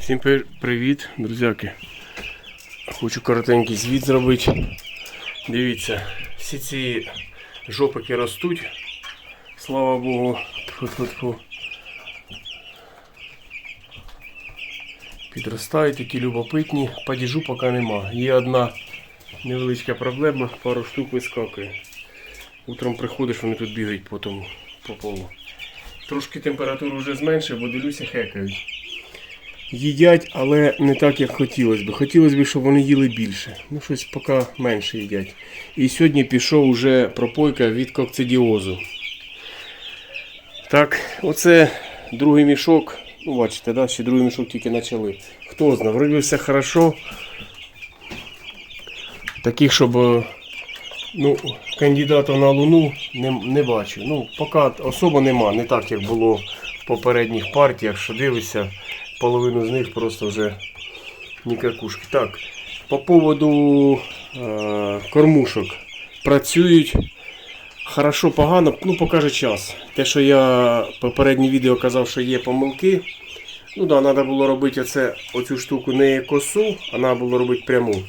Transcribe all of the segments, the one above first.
Всім привіт, друзяки. Хочу коротенький звіт зробити. Дивіться, всі ці жопики ростуть. Слава Богу. Тьфу-тьфу-тьфу. Підростають такі любопитні. Падіжу поки нема. Є одна невеличка проблема, пару штук вискакує. Утром приходиш, вони тут бігають по тому, по полу. Трошки температуру вже зменшив, бо дивлюся, хекають. Їдять, але не так, як хотілося б. Хотілося б, щоб вони їли більше. Ну, щось поки менше їдять. І сьогодні пішов уже пропойка від кокцидіозу. Так, оце другий мішок. Ну, бачите, да? ще другий мішок тільки почали. Хто знає, вроді все хорошо. Таких, щоб е, ну, кандидата на Луну не, не бачу. Ну, поки особо нема, не так, як було в попередніх партіях, що дивишся, половину з них просто вже нікакушки. Так, по поводу е, кормушок. Працюють хорошо, погано, ну покаже час. Те, що я попереднє відео казав, що є помилки. Ну да, треба було робити оце, оцю штуку не косу, а треба було робити пряму.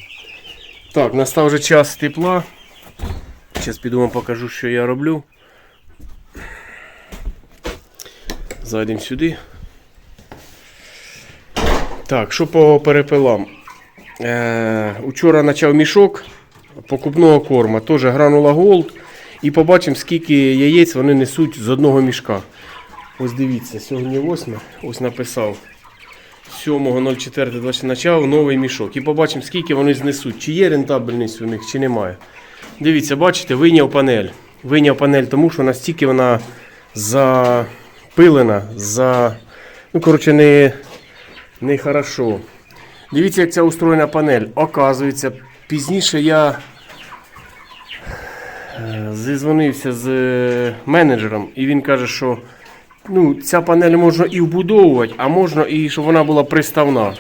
Так, настав вже час тепла. Зараз піду вам покажу, що я роблю. Зайдемо сюди. Так, що по перепилам? Е, учора почав мішок покупного корма, теж гранула Gold. І побачимо, скільки яєць вони несуть з одного мішка. Ось дивіться, сьогодні 8, ось написав. 7.04 почав новий мішок. І побачимо, скільки вони знесуть. Чи є рентабельність у них, чи немає. Дивіться, бачите, вийняв панель. Вийняв панель, тому що настільки вона запилена, за. Ну, коротше, не, не хорошо. Дивіться, як ця устроєна панель. Оказується, пізніше я е, зізвонився з е, менеджером, і він каже, що ну, ця панель можна і вбудовувати, а можна і щоб вона була приставна.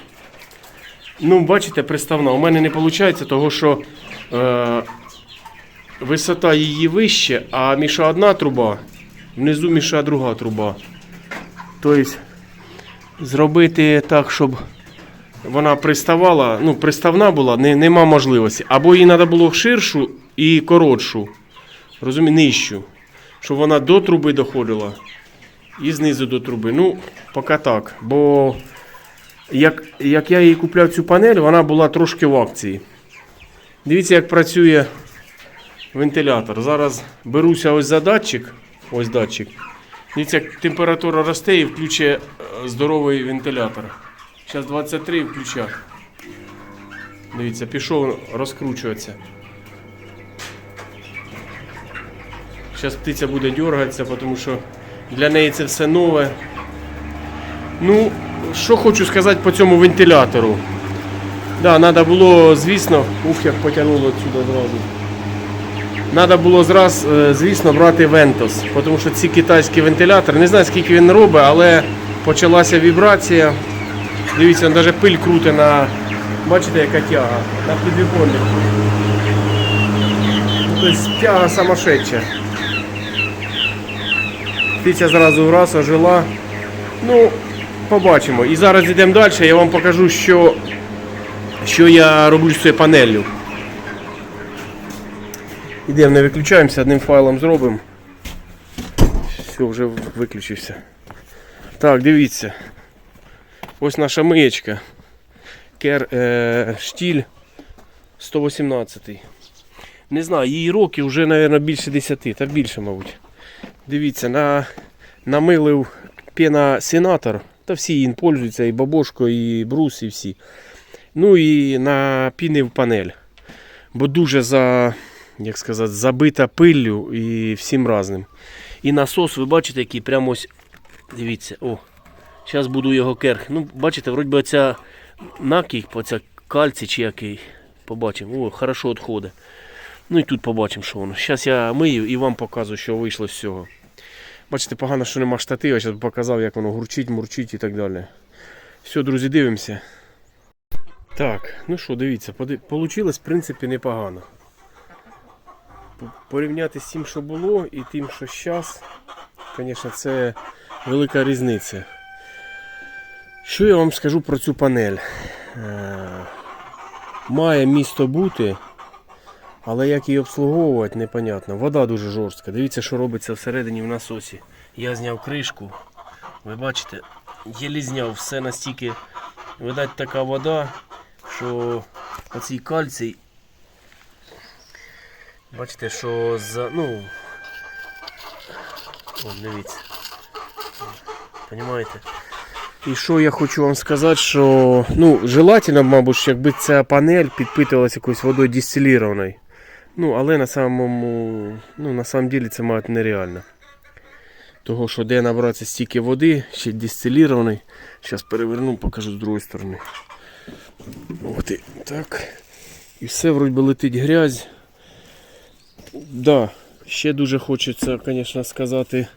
Ну, бачите, приставна. У мене не виходить, того що е, висота її вище, а міша одна труба, внизу міша друга труба. Тобто зробити так, щоб вона приставала, ну, приставна була, не, нема можливості. Або їй треба було ширшу і коротшу, розумію, нижчу, щоб вона до труби доходила і знизу до труби. Ну, поки так. Бо як, як я її купляв цю панель, вона була трошки в акції. Дивіться, як працює вентилятор. Зараз беруся ось за датчик. Ось датчик. Дивіться, як температура росте і включує е, здоровий вентилятор. Зараз 23 і включаю. Дивіться, пішов розкручуватися. Зараз птиця буде дергатися, тому що для неї це все нове. Ну, що хочу сказати по цьому вентилятору. Да, треба було, звісно, ух, як потягнуло отсюди зразу. Треба було зраз, е, звісно, брати Ventos, тому що ці китайські вентилятори, не знаю скільки він робить, але почалася вібрація. Дивіться, навіть пиль круте на. Бачите, яка тяга на підвіконник. Ну, Тобто тяга самошедша. Птиця зразу враз ожила. Ну, побачимо. І зараз йдемо далі, я вам покажу, що, що я роблю з цією панеллю. Ідемо, не виключаємося, одним файлом зробимо. Все, вже виключився. Так, дивіться. Ось наша миєчка. Кер е, штіль 118. Не знаю, її роки вже, мабуть, більше 10, та більше, мабуть. Дивіться, на, намилив пена сенатор. Та всі їм пользуються, і бабошко, і брус, і всі. Ну і напінив панель. Бо дуже за, як сказати, забита пиллю і всім разним. І насос, ви бачите, який прямо ось. Дивіться, о. Зараз буду його керх. Ну, бачите, вроді би оця накій, оця кальцій чи який. Побачимо. О, хорошо відходить. Ну і тут побачимо, що воно. Зараз я мию і вам показую, що вийшло з цього. Бачите, погано, що нема штатива, зараз показав, як воно гурчить, мурчить і так далі. Все, друзі, дивимося. Так, ну що, дивіться, вийшло, в принципі, непогано. П- Порівняти з тим, що було, і тим, що зараз, звісно, це велика різниця. Що я вам скажу про цю панель? Е, Має місто бути, але як її обслуговувати, непонятно. Вода дуже жорстка. Дивіться, що робиться всередині в насосі. Я зняв кришку. Ви бачите, єлі зняв все настільки. Видать, така вода, що оцей кальцій. Бачите, що за. ну. Вон, дивіться. Понимаєте? І що я хочу вам сказати, що ну, желательно, мабуть, якби ця панель підпитувалася якоюсь водою дистилірованою. Ну, але на самому, ну, на самом деле це мабуть нереально. Того, що де набратися стільки води, ще дистилірований. Зараз переверну, покажу з другої сторони. Ух ти, так. І все вроді летить грязь. Да, ще дуже хочеться, звісно, сказати.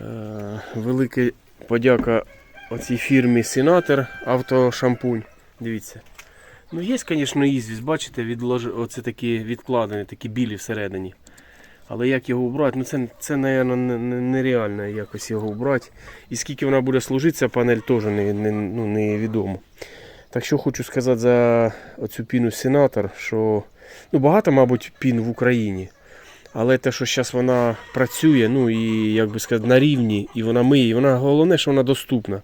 Е, велике подяка оцій фірмі Сенатор автошампунь. Дивіться. Ну, є, звісно, ізвість, бачите, відлож... оце такі відкладені, такі білі всередині. Але як його убрати? Ну це, це не- нереально якось його убрати. І скільки вона буде служити, ця панель теж не, не, ну, невідомо. Так що хочу сказати за оцю піну Сенатор, що ну, багато, мабуть, пін в Україні. Але те, що зараз вона працює, ну і як би сказати, на рівні, і вона миє, і вона головне, що вона доступна.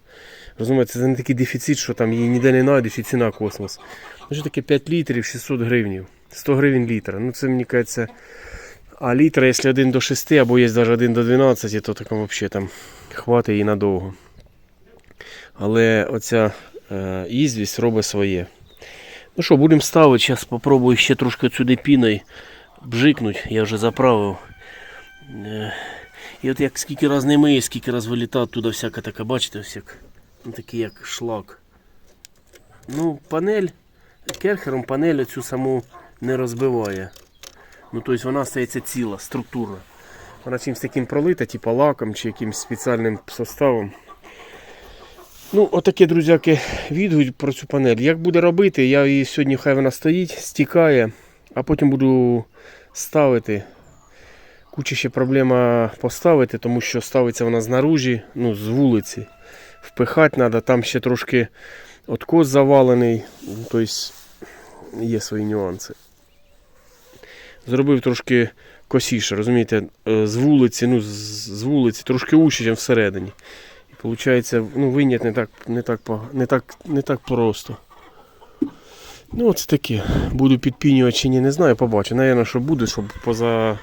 Розумієте, це не такий дефіцит, що там її ніде не знайдеш і ціна космос. Ну що таке 5 літрів 600 гривень. 100 гривень літр. Ну це мені кажеться. А літра, якщо 1 до 6, або є навіть 1 до 12, то такому взагалі там хватить і надовго. Але оця е, ізвість робить своє. Ну що, будемо ставити. Зараз спробую ще трошки сюди піною бжикнуть, я вже заправив. Е, І от як скільки раз не миє, скільки раз вилітає туди всяка така, бачите, ось як, ну, такий як шлак. Ну, панель, керхером панель цю саму не розбиває. Ну, тобто вона стається ціла, структурна. Вона чимось таким пролита, типу лаком чи якимось спеціальним составом. Ну, отаке, друзяки, відгук про цю панель. Як буде робити, я її сьогодні хай вона стоїть, стікає, а потім буду ставити. Куча ще проблема поставити, тому що ставиться вона знаружі, ну, з вулиці. Впихати треба, там ще трошки откос завалений, тобто є свої нюанси. Зробив трошки косіше, розумієте, е, з вулиці, ну, з, вулиці трошки ужче, ніж всередині. Виходить, ну, виняти не так, не, так, не, так, не так просто. Ну, от таке. Буду підпінювати чи ні, не знаю, побачу. Навірно, що буду, щоб поза,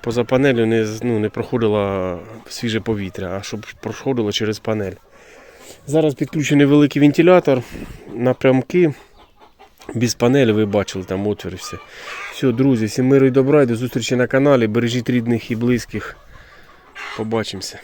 поза панелю не, ну, не проходило свіже повітря, а щоб проходило через панель. Зараз підключений великий вентилятор, напрямки. Без панелі ви бачили там отвір все. Все, друзі, всім миру і добра і до зустрічі на каналі. Бережіть рідних і близьких. Побачимося.